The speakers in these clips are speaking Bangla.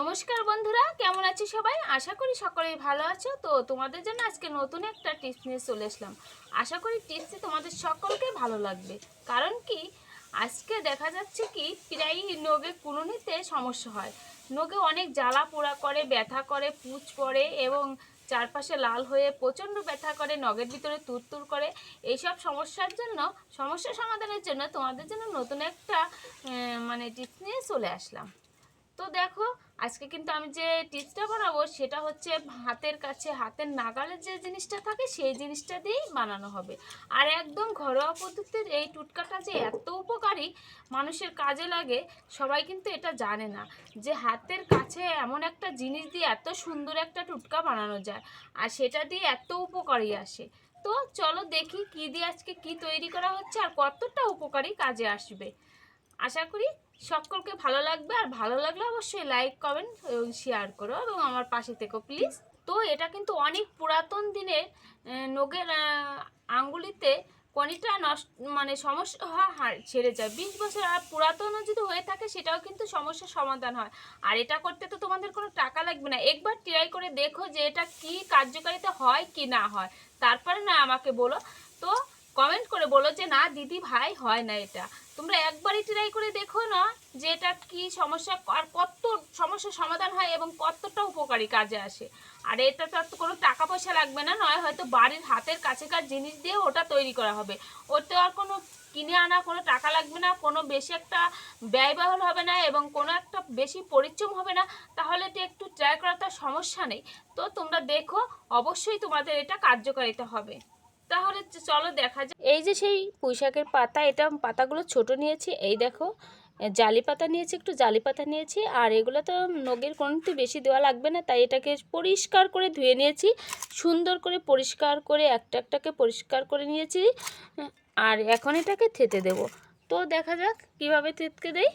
নমস্কার বন্ধুরা, কেমন আছো সবাই? আশা করি সকলেই ভালো আছো। তো তোমাদের জন্য আজকে নতুন একটা টিপস নিয়ে চলে আসলাম। আশা করি টিপসটি তোমাদের সকলকে ভালো লাগবে। কারণ কি? আজকে দেখা যাচ্ছে কি, প্রায়ই নগে কুড়ুনিতে সমস্যা হয়। নগে অনেক জ্বালা পোড়া করে, ব্যথা করে, পুচ পড়ে এবং চারপাশে লাল হয়ে প্রচণ্ড ব্যথা করে, নগের ভিতরে তুরতুর করে। এইসব সমস্যার জন্য, সমস্যা সমাধানের জন্য তোমাদের জন্য নতুন একটা মানে টিপস নিয়ে চলে আসলাম। তো দেখো, আজকে কিন্তু আমি যে টিপসটা বানাবো সেটা হচ্ছে হাতের কাছে হাতের নাগালে যে জিনিসটা থাকে সেই জিনিসটা দিয়েই বানানো হবে। আর একদম ঘরোয়া পদ্ধতির এই টুটকাটা যে এত উপকারী মানুষের কাজে লাগে, সবাই কিন্তু এটা জানে না। যে হাতের কাছে এমন একটা জিনিস দিয়ে এত সুন্দর একটা টুটকা বানানো যায় আর সেটা দিয়ে এত উপকারী আসে। তো চলো দেখি কি দিয়ে আজকে কি তৈরি করা হচ্ছে আর কতটা উপকারী কাজে আসবে। আশা করি সকলকে ভালো লাগবে। আর ভালো লাগলে অবশ্যই লাইক কমেন্ট এবং শেয়ার করো এবং আমার পাশে থেকো প্লিজ তো এটা কিন্তু অনেক পুরাতন দিনের নখের আঙ্গুলিতে কনিটা নষ্ট মানে সমস্যা ছেড়ে যায়। বিশ বছর আর পুরাতনও যদি হয়ে থাকে সেটাও কিন্তু সমস্যার সমাধান হয়। আর এটা করতে তো তোমাদের কোনো টাকা লাগবে না। একবার ট্রাই করে দেখো যে এটা কি কার্যকারিতা হয় কি না হয়। তারপরে না আমাকে বলো। তো কমেন্ট করে বলো যে, না, দিদি ভাই, হয় না এটা। তোমরা একবারই ট্রাই করে দেখো না যে এটা কী সমস্যা, আর কত সমস্যার সমাধান হয় এবং কতটা উপকারী কাজে আসে। আর এটা তো কোনো টাকা পয়সা লাগবে না, নয় হয়তো বাড়ির হাতের কাছেকার জিনিস দিয়ে ওটা তৈরি করা হবে। ওতে আর কোনো কিনে আনা, কোনো টাকা লাগবে না, কোনো বেশি একটা ব্যয়বহুল হবে না এবং কোনো একটা বেশি পরিশ্রম হবে না। তাহলে তো একটু ট্রাই করার তো সমস্যা নেই। তো তোমরা দেখো, অবশ্যই তোমাদের এটা কার্যকারিতা হবে। তাহলে চলো দেখা যাক। এই যে সেই পুঁইশাকের পাতা, এটা পাতাগুলো ছোট নিয়েছি, এই দেখো জালি পাতা নিয়েছি, একটু জালি পাতা নিয়েছি, আর এগুলো তো নগের কোনোটি বেশি দেওয়া লাগবে না, তাই এটাকে পরিষ্কার করে ধুয়ে নিয়েছি, সুন্দর করে পরিষ্কার করে একটা একটাকে পরিষ্কার করে নিয়েছি আর এখন এটাকে থেতে দেব। তো দেখা যাক কীভাবে থেতকে দেই।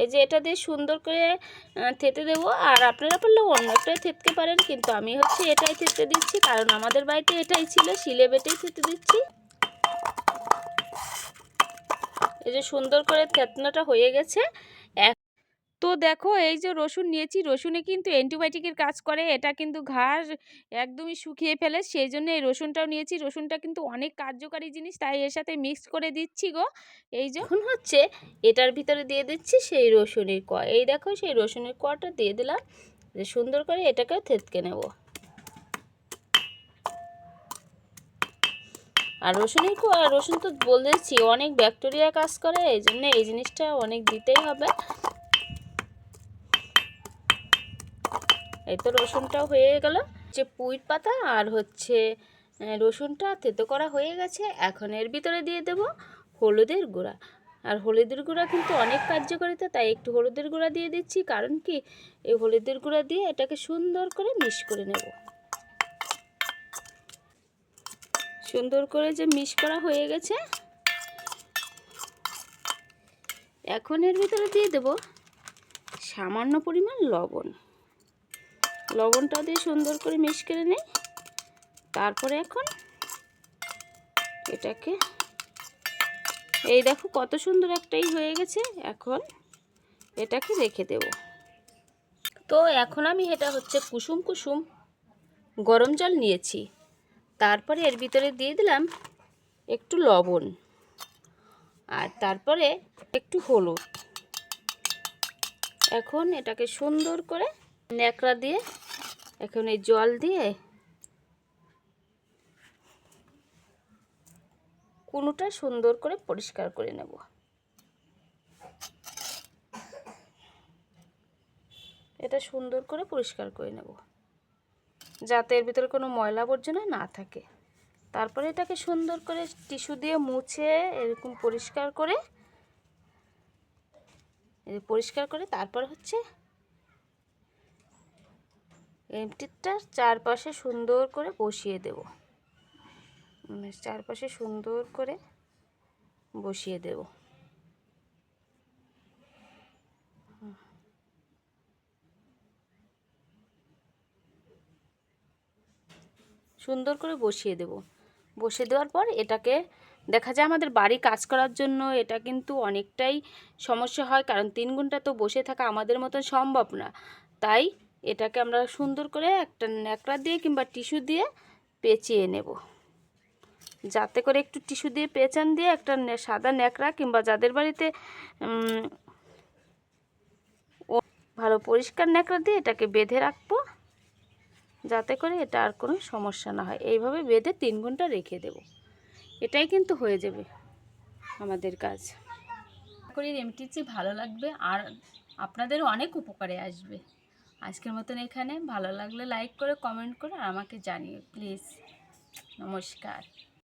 এই যে এটা দিয়ে সুন্দর করে থেতে দেবো। আর আপনারা পারলে অন্য একটাই থেতকে পারেন, কিন্তু আমি হচ্ছে এটাই থেতে দিচ্ছি, কারণ আমাদের বাড়িতে এটাই ছিল, শিলে বেটেই থেতে দিচ্ছি। এই যে সুন্দর করে থেতনাটা হয়ে গেছে। তো দেখো এই যে রসুন নিয়েছি, রসুনে কিন্তু অ্যান্টিবায়োটিকের কাজ করে। এটা কিন্তু ঘাস একদমই শুকিয়ে ফেলে। সেই জন্য এই রসুনটাও নিয়েছি। রসুনটা কিন্তু অনেক কার্যকারী জিনিস, তাই এর সাথে মিক্স করে দিচ্ছি গো। এই যখন হচ্ছে এটার ভিতরে দিয়ে দিচ্ছি সেই রসুনের ক। এই দেখো সেই রসুনের কটা দিয়ে দিলাম। সুন্দর করে এটাকেও থেতকে নেব। আর রসুনের রসুন তো বলেছি, অনেক ব্যাকটেরিয়া কাজ করে, এই জন্য এই জিনিসটা অনেক দিতেই হবে। এই তো রসুনটাও হয়ে গেল যে পুঁইর পাতা আর হচ্ছে রসুনটা থেতো করা হয়ে গেছে। এখন এর ভিতরে দিয়ে দেব হলুদের গুঁড়া। আর হলুদের গুঁড়া কিন্তু অনেক কার্যকারিতা, তাই একটু হলুদের গুঁড়া দিয়ে দিচ্ছি। কারণ কি, এই হলুদের গুঁড়া দিয়ে এটাকে সুন্দর করে মিশ করে নেব। সুন্দর করে যে মিশ করা হয়ে গেছে, এখন এর ভিতরে দিয়ে দেব সামান্য পরিমাণ লবণ। লবণটা দিয়ে সুন্দর করে মিক্স করে নিই। তারপরে এখন এটাকে এই দেখো কত সুন্দর একটাই হয়ে গেছে। এখন এটাকে রেখে দেব। তো এখন আমি এটা হচ্ছে কুসুম কুসুম গরম জল নিয়েছি। তারপরে এর ভিতরে দিয়ে দিলাম একটু লবণ আর তারপরে একটু হলুদ। এখন এটাকে সুন্দর করে ন্যাকড়া দিয়ে, এখন এই জল দিয়ে কুনুটা সুন্দর করে পরিষ্কার করে নেব। এটা সুন্দর করে পরিষ্কার করে নেব, যাতে এর ভিতরে কোনো ময়লা আবর্জনা না থাকে। তারপরে এটাকে সুন্দর করে টিস্যু দিয়ে মুছে এরকম পরিষ্কার করে পরিষ্কার করে, তারপর হচ্ছে এমটিটার চারপাশে সুন্দর করে বসিয়ে দেব। চারপাশে সুন্দর করে বসিয়ে দেব। সুন্দর করে বসিয়ে দেব। বসিয়ে দেওয়ার পর এটাকে দেখা যায় আমাদের বাড়ি কাজ করার জন্য এটা কিন্তু অনেকটাই সমস্যা হয়, কারণ তিন ঘণ্টা তো বসে থাকা আমাদের মতো সম্ভব না। তাই এটাকে আমরা সুন্দর করে একটা ন্যাকড়া দিয়ে কিংবা টিস্যু দিয়ে পেঁচিয়ে নেব। যাতে করে একটু টিস্যু দিয়ে পেঁচান দিয়ে একটা সাদা ন্যাকড়া কিংবা যাদের বাড়িতে ভালো পরিষ্কার ন্যাকড়া দিয়ে এটাকে বেঁধে রাখব, যাতে করে এটা আর কোনো সমস্যা না হয়। এইভাবে বেঁধে তিন ঘণ্টা রেখে দেব। এটাই কিন্তু হয়ে যাবে আমাদের কাজ। করি রেমটিচি ভালো লাগবে আর আপনাদেরও অনেক উপকারে আসবে। আজকের মতন এখানে। ভালো লাগলে লাইক করে কমেন্ট করে আমাকে জানিও প্লিজ নমস্কার।